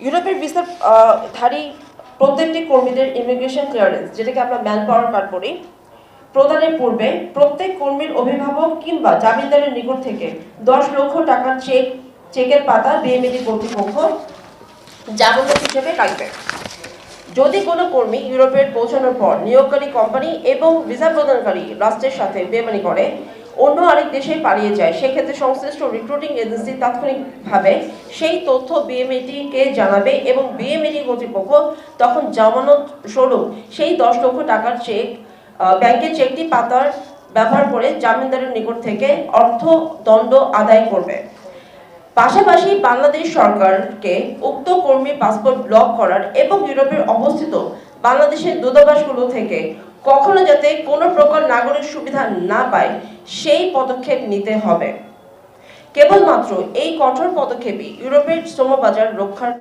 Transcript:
ইউরোপের ভিসা ধারী প্রত্যেকটি কর্মীদের ইমিগ্রেশন ক্লিয়ারেন্স যেটাকে আমরা ম্যান পাওয়ার কার্ড বলি, প্রদানের পূর্বে প্রত্যেক কর্মীর অভিভাবক কিংবা জামিনদারের নিকট থেকে দশ লক্ষ টাকার চেক চেকের পাতা বিএমইডি কর্তৃপক্ষ জামানত হিসেবে রাখবে যদি কোনো কর্মী ইউরোপের পৌঁছানোর পর নিয়োগকারী কোম্পানি এবং ভিসা প্রদানকারী রাষ্ট্রের সাথে বেমানি করে অন্য আরেক দেশে পালিয়ে যায়। সেক্ষেত্রে সংশ্লিষ্ট রিক্রুটিং এজেন্সি তাৎক্ষণিকভাবে সেই তথ্য বিএমএটিকে জানাবে এবং বিএমএটি কর্তৃপক্ষ তখন জামানত স্বরূপ সেই দশ লক্ষ টাকার চেক ব্যাংকের চেকটি পাতার ব্যবহার করে জামিনদারের নিকট থেকে অর্থ দণ্ড আদায় করবে। পাশাপাশি বাংলাদেশ সরকারকে উক্ত কর্মীর পাসপোর্ট ব্লক করার এবং ইউরোপের অবস্থিত বাংলাদেশের দূতাবাসগুলো থেকে কখনো যাতে কোনো প্রকার নাগরিক সুবিধা না পায় সেই পদক্ষেপ নিতে হবে। কেবলমাত্র এই কঠোর পদক্ষেপই ইউরোপের শ্রমবাজার রক্ষার